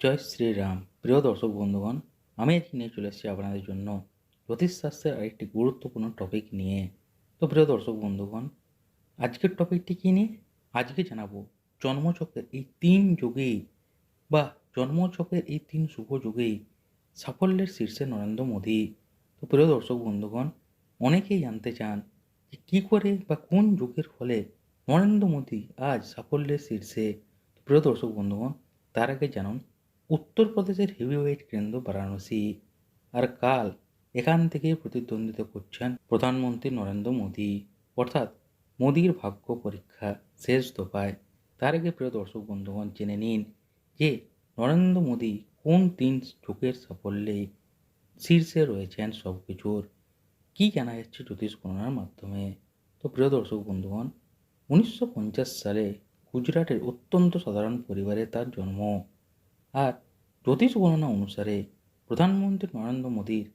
জয় শ্রীরাম। প্রিয় দর্শক বন্ধুগণ, আমি আজকে নিয়ে চলে এসেছি আপনাদের জন্য জ্যোতিষশাস্ত্রের আরেকটি গুরুত্বপূর্ণ টপিক নিয়ে। তো প্রিয় দর্শক বন্ধুগণ, আজকের টপিকটি কী নিয়ে? আজকে জানাব জন্মচক্রের এই তিন যুগেই বা জন্মচক্রের এই তিন শুভ যুগেই সাফল্যের শীর্ষে নরেন্দ্র মোদী। তো প্রিয় দর্শক বন্ধুগণ, অনেকেই জানতে চান যে কী করে বা কোন যুগের ফলে নরেন্দ্র মোদী আজ সাফল্যের শীর্ষে। প্রিয় দর্শক বন্ধুগণ, তার আগে জানুন উত্তরপ্রদেশের হেভিওয়েট কেন্দ্র বারাণসী। আর কাল এখান থেকে প্রতিদ্বন্দ্বিতা করছেন প্রধানমন্ত্রী নরেন্দ্র মোদী। অর্থাৎ মোদীর ভাগ্য পরীক্ষা শেষ দফায়। তার আগে প্রিয় দর্শক বন্ধুগণ জেনে নিন যে নরেন্দ্র মোদী কোন তিন যুগের সাফল্যে শীর্ষে রয়েছেন সব কিছুর কী জানা যাচ্ছে জ্যোতিষ গণনার মাধ্যমে? তো প্রিয় দর্শক বন্ধুগণ, উনিশশো পঞ্চাশ সালে গুজরাটের অত্যন্ত সাধারণ পরিবারে তার জন্ম। আর জ্যোতিষ গণনা অনুসারে প্রধানমন্ত্রী নরেন্দ্র মোদীর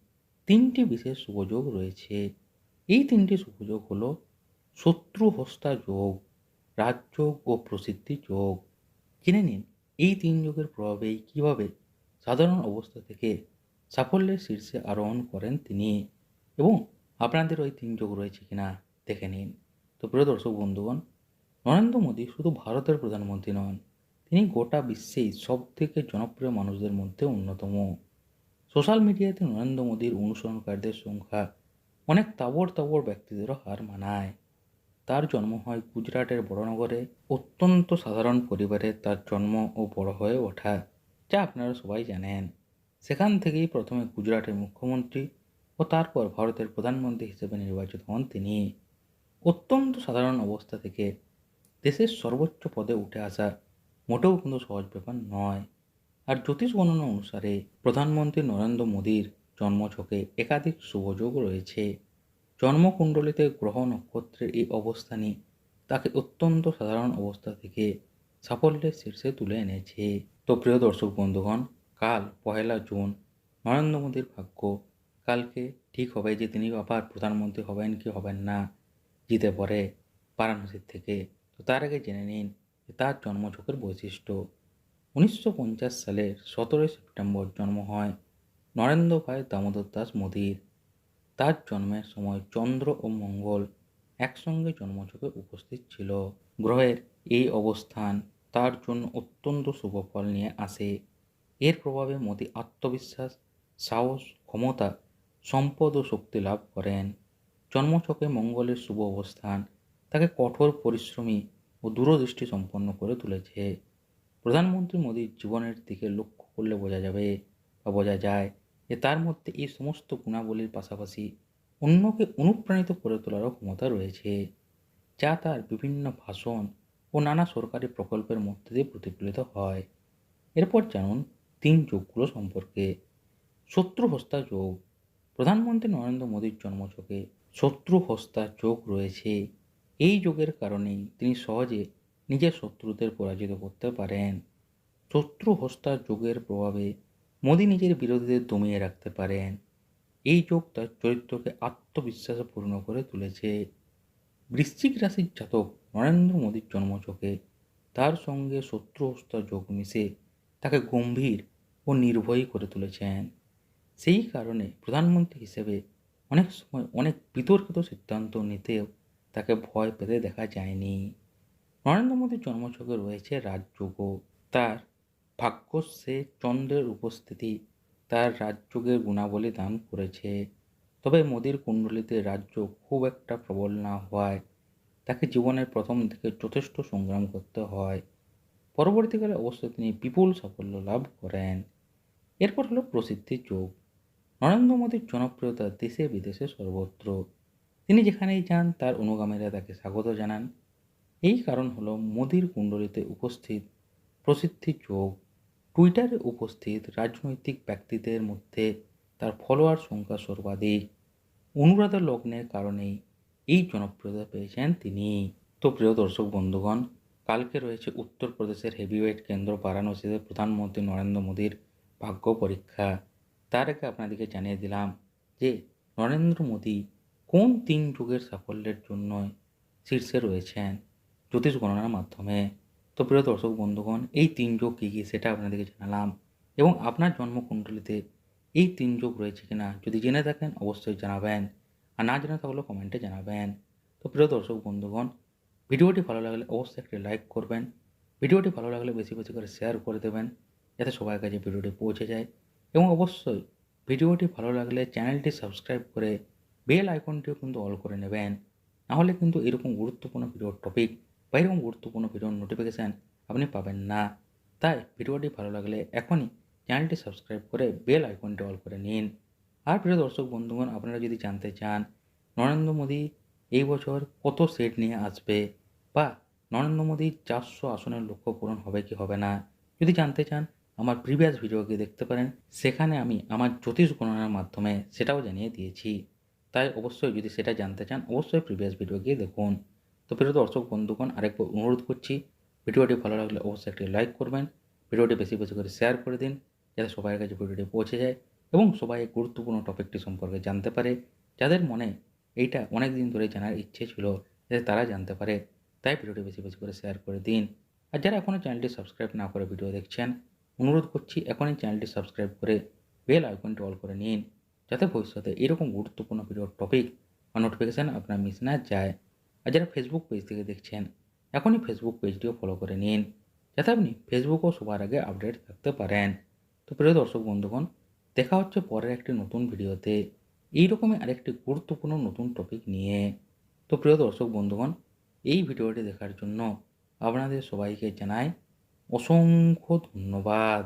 তিনটি বিশেষ সুযোগ রয়েছে। এই তিনটি সুযোগ হল শত্রু হস্তা যোগ রাজযোগ ও প্রসিদ্ধি যোগ। জেনে নিন, এই তিন যোগের প্রভাবেই কীভাবে সাধারণ অবস্থা থেকে সাফল্যের শীর্ষে আরোহণ করেন তিনি এবং আপনাদের ওই তিন যোগ রয়েছে কিনা দেখে নিন। তো প্রিয় দর্শক বন্ধুগণ, নরেন্দ্র মোদী শুধু ভারতের প্রধানমন্ত্রী নন তিনি গোটা বিশ্বেই সব থেকে জনপ্রিয় মানুষদের মধ্যে অন্যতম। সোশ্যাল মিডিয়াতে নরেন্দ্র মোদীর অনুসরণকারীদের সংখ্যা অনেক তাবড় তাবড় ব্যক্তিদেরও হার মানায়। তার জন্ম হয় গুজরাটের বড়নগরে। অত্যন্ত সাধারণ পরিবারে তার জন্ম ও বড় হয়ে ওঠা, যা আপনারা সবাই জানেন। সেখান থেকেই প্রথমে গুজরাটের মুখ্যমন্ত্রী ও তারপর ভারতের প্রধানমন্ত্রী হিসেবে নির্বাচিত হন তিনি। অত্যন্ত সাধারণ অবস্থা থেকে দেশের সর্বোচ্চ পদে উঠে আসা মোটেও কিন্তু সহজ ব্যাপার নয়। আর জ্যোতিষ গণনা অনুসারে প্রধানমন্ত্রী নরেন্দ্র মোদীর জন্মছকে একাধিক শুভযোগ রয়েছে। জন্মকুণ্ডলিতে গ্রহ নক্ষত্রের এই অবস্থানই তাকে অত্যন্ত সাধারণ অবস্থা থেকে সাফল্যের শীর্ষে তুলে এনেছে। তো প্রিয় দর্শক বন্ধুগণ, কাল পহেলা জুন নরেন্দ্র মোদীর ভাগ্য, কালকে ঠিক হবে যে তিনি আবার প্রধানমন্ত্রী হবেন কি হবেন না, জিতে পরে বারাণসীর থেকে। তো তার আগে জেনে নিন তার জন্মছকের বৈশিষ্ট্য। উনিশশো পঞ্চাশ সালের সতেরোই সেপ্টেম্বর জন্ম হয় নরেন্দ্র ভাই দামোদর দাস মোদীর। তার জন্মের সময় চন্দ্র ও মঙ্গল একসঙ্গে জন্মছকে উপস্থিত ছিল। গ্রহের এই অবস্থান তার জন্য অত্যন্ত শুভ ফল নিয়ে আসে। এর প্রভাবে মোদী আত্মবিশ্বাস, সাহস, ক্ষমতা, সম্পদ ও শক্তি লাভ করেন। জন্মছকে মঙ্গলের শুভ অবস্থান, তাকে কঠোর পরিশ্রমী ও দূরদৃষ্টি সম্পন্ন করে তুলেছে। প্রধানমন্ত্রী মোদীর জীবনের দিকে লক্ষ্য করলে বোঝা যাবে বা বোঝা যায় যে তার মধ্যে এই সমস্ত গুণাবলীর পাশাপাশি অন্যকে অনুপ্রাণিত করে তোলারও ক্ষমতা রয়েছে, যা তার বিভিন্ন ভাষণ ও নানা সরকারি প্রকল্পের মধ্যে দিয়ে প্রতিফলিত হয়। এরপর জানুন তিন যোগগুলো সম্পর্কে। শত্রু হস্তা যোগ। প্রধানমন্ত্রী নরেন্দ্র মোদীর জন্মছকে শত্রু হস্তা যোগ রয়েছে। এই যোগের কারণেই তিনি সহজে নিজের শত্রুদের পরাজিত করতে পারেন। শত্রু হস্তার যোগের প্রভাবে মোদী নিজের বিরোধীদের দমিয়ে রাখতে পারেন। এই যোগ তার চরিত্রকে আত্মবিশ্বাসে পূর্ণ করে তুলেছে। বৃশ্চিক রাশির জাতক নরেন্দ্র মোদীর জন্মচকে তার সঙ্গে শত্রু হস্তা যোগ মিশে তাকে গম্ভীর ও নির্ভয়ী করে তুলেছেন। সেই কারণে প্রধানমন্ত্রী হিসেবে অনেক সময় অনেক বিতর্কিত সিদ্ধান্ত নিতেও তাকে ভয় পেতে দেখা যায়নি। নরেন্দ্র মোদীর জন্মছকে রয়েছে রাজযোগ তার ভাগ্যস্যে চন্দ্রের উপস্থিতি। তার রাজযোগের গুণাবলী দান করেছে। তবে মোদীর কুণ্ডলিতে রাজ্য খুব একটা প্রবল না হওয়ায় তাকে জীবনের প্রথম দিকে যথেষ্ট সংগ্রাম করতে হয়। পরবর্তীকালে অবশ্য তিনি বিপুল সাফল্য লাভ করেন। এরপর হলো প্রসিদ্ধি যোগ। নরেন্দ্র মোদীর জনপ্রিয়তা দেশে বিদেশে সর্বত্র। তিনি যেখানেই যান, তার অনুগামীরা তাকে স্বাগত জানান। এই কারণ হল মোদীর কুণ্ডলিতে উপস্থিত প্রসিদ্ধি যোগ টুইটারে উপস্থিত রাজনৈতিক ব্যক্তিদের মধ্যে তার ফলোয়ার সংখ্যা সর্বাধিক। অনুরাধা লগ্নের কারণেই এই জনপ্রিয়তা পেয়েছেন তিনি। তো প্রিয় দর্শক বন্ধুগণ, কালকে রয়েছে উত্তরপ্রদেশের হেভিওয়েট কেন্দ্র বারাণসীতে প্রধানমন্ত্রী নরেন্দ্র মোদীর ভাগ্য পরীক্ষা। তার আগে আপনাদেরকে জানিয়ে দিলাম যে নরেন্দ্র মোদী কোন তিন যুগের সাফল্যের জন্য শীর্ষে রয়েছেন জ্যোতিষ গণনার মাধ্যমে? তো প্রিয় দর্শক বন্ধুগণ, এই তিন যোগ কী কী সেটা আপনাদেরকে জানালাম এবং আপনার জন্মকুণ্ডলিতে এই তিন যোগ রয়েছে কিনা যদি জেনে থাকেন অবশ্যই জানাবেন। আর না জেনে থাকলেও কমেন্টে জানাবেন। তো প্রিয় দর্শক বন্ধুগণ, ভিডিওটি ভালো লাগলে অবশ্যই একটি লাইক করবেন, ভিডিওটি ভালো লাগলে বেশি বেশি করে শেয়ার করে দেবেন, যাতে সবার কাছে ভিডিওটি পৌঁছে যায়। এবং অবশ্যই ভিডিওটি ভালো লাগলে চ্যানেলটি সাবস্ক্রাইব করে বেল আইকনটিও কিন্তু অল করে নেবেন। নাহলে কিন্তু এরকম গুরুত্বপূর্ণ ভিডিওর টপিক বা এরকম গুরুত্বপূর্ণ ভিডিওর নোটিফিকেশান আপনি পাবেন না। তাই ভিডিওটি ভালো লাগলে এখনই চ্যানেলটি সাবস্ক্রাইব করে বেল আইকনটি অল করে নিন। আর প্রিয় দর্শক বন্ধুগণ, আপনারা যদি জানতে চান নরেন্দ্র মোদী এই বছর কত সেট নিয়ে আসবে বা নরেন্দ্র মোদীর চারশো আসনের লক্ষ্য পূরণ হবে কি হবে না, যদি জানতে চান আমার প্রিভিয়াস ভিডিওকে দেখতে পারেন, সেখানে আমি আমার জ্যোতিষ গণনার মাধ্যমে সেটাও জানিয়ে দিয়েছি। তাই অবশ্যই যদি সেটা জানতে চান, অবশ্যই প্রিভিয়াস ভিডিও গিয়ে দেখুন। তো প্রিয় দর্শক, বন্ধুগণ, আরেকবার অনুরোধ করছি, ভিডিওটি ভালো লাগলে অবশ্যই একটি লাইক করবেন, ভিডিওটি বেশি বেশি করে শেয়ার করে দিন, যাতে সবার কাছে ভিডিওটি পৌঁছে যায় এবং সবাই এই গুরুত্বপূর্ণ টপিকটি সম্পর্কে জানতে পারে। যাদের মনে এইটা অনেক দিন ধরে জানার ইচ্ছে ছিল যাতে তারা জানতে পারে, তাই ভিডিওটি বেশি বেশি করে শেয়ার করে দিন। আর যারা এখনও চ্যানেলটি সাবস্ক্রাইব না করে ভিডিও দেখছেন, অনুরোধ করছি এখনই চ্যানেলটি সাবস্ক্রাইব করে বেল আইকনটি অল করে নিন। যাতে ভবিষ্যতে এরকম গুরুত্বপূর্ণ ভিডিওর টপিক বা নোটিফিকেশান আপনার মিস না যায়। আর যারা ফেসবুক পেজ থেকে দেখছেন, এখনই ফেসবুক পেজটিও ফলো করে নিন, যাতে আপনি ফেসবুকও সবার আগে আপডেট থাকতে পারেন। তো প্রিয় দর্শক বন্ধুগণ, দেখা হচ্ছে পরের একটি নতুন ভিডিওতে এইরকমই আরেকটি গুরুত্বপূর্ণ নতুন টপিক নিয়ে। তো প্রিয় দর্শক বন্ধুগণ, এই ভিডিওটি দেখার জন্য আপনাদের সবাইকে জানাই অসংখ্য ধন্যবাদ।